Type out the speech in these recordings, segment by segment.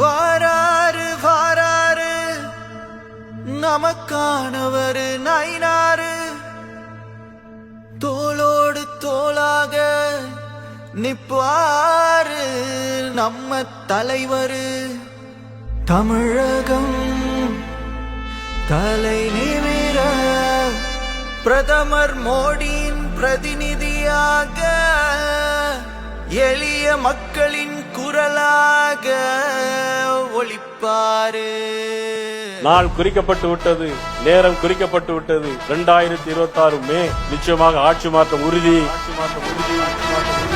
வாராரு வாராரு நமக்கானவரு நைனாறு தோளோடு தோளாக நிப்பாரு நம்ம தலைவரு. தமிழகம் தலை நிமிர பிரதமர் மோடியின் பிரதிநிதியாக எளிய மக்களின் குரலா பாரு. நாள் குறிக்கப்பட்டு விட்டது நேரம் குறிக்கப்பட்டு விட்டது. இரண்டாயிரத்தி இருபத்தி ஆறு மே நிச்சயமாக ஆட்சி மாற்றம் உறுதி ஆட்சி மாற்றம் உறுதி.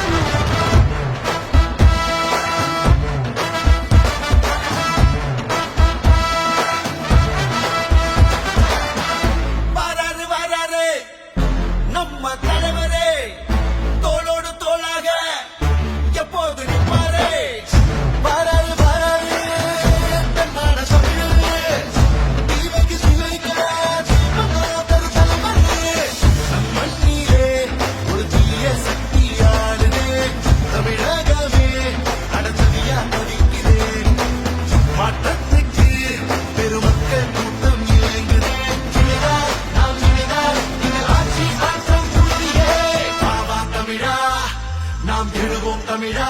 நாம் எழுவோம் தமிழா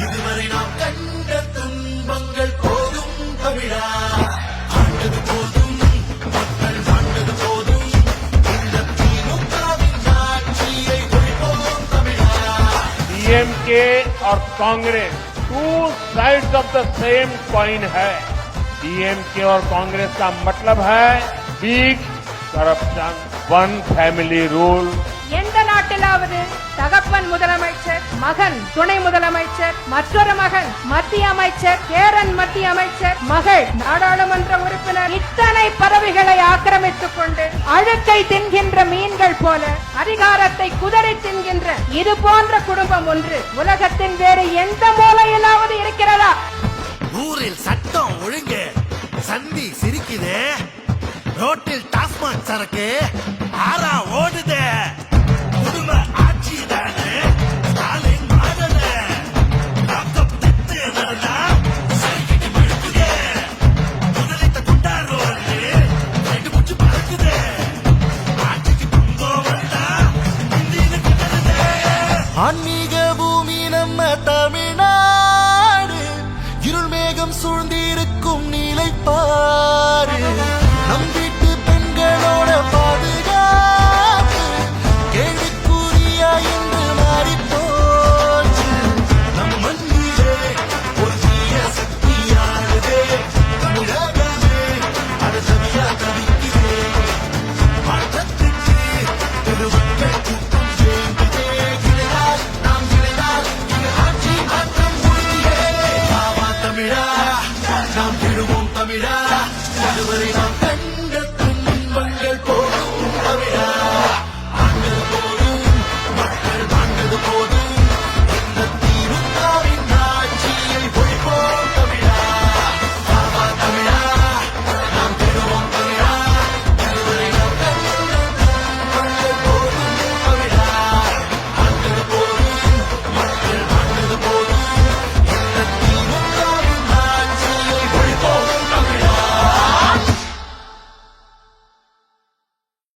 இதுவரை நாம் கண்ட துன்பங்கள் போதும் தமிழா ஆண்டது போதும் மக்கள் ஆண்டது போதும் இந்த திமுகவின் ஆட்சியை ஒழிப்போம் தமிழா डीएमके और Congress two sides of the same coin है डीएमके और कांग्रेस का मतलब है big corruption one family rule எந்த நாட்டிலாவது தகப்பன் முதலமைச்சர் மகன் துணை முதலமைச்சர் மற்றொரு மகன் மத்திய அமைச்சர் பேரன் மத்திய அமைச்சர் மகள் நாடாளுமன்ற உறுப்பினர். இத்தனை பதவிகளை ஆக்கிரமித்துக் கொண்டு அழுக்கை தின்கின்ற மீன்கள் போல அதிகாரத்தை குதறி தின்கின்ற இது போன்ற குடும்பம் ஒன்று உலகத்தின் வேறு எந்த மூலையிலாவது இருக்கிறதா? ஊரில் சட்டம் ஒழுங்கு. சந்தி சிரிக்குது. ரோட்டில் டாஸ்மாக் சரக்கு. ஆறா ஓடுது. ஆன்மீக பூமி நம்ம தமிழ்நாடு. இருள் மேகம் சூழ்ந்திருக்கும் நீலைப்பாறு நம் வீட்டு பெண்களோட பாதுகாப்பு. கேள்விக்குறியா என்று மாறி போச்சு நம் மண்ணிலே அது தவியா தவிக்கிறே மாற்றத்துக்கு நாம் விடுவோம் தமிழா அதுவரை நாம்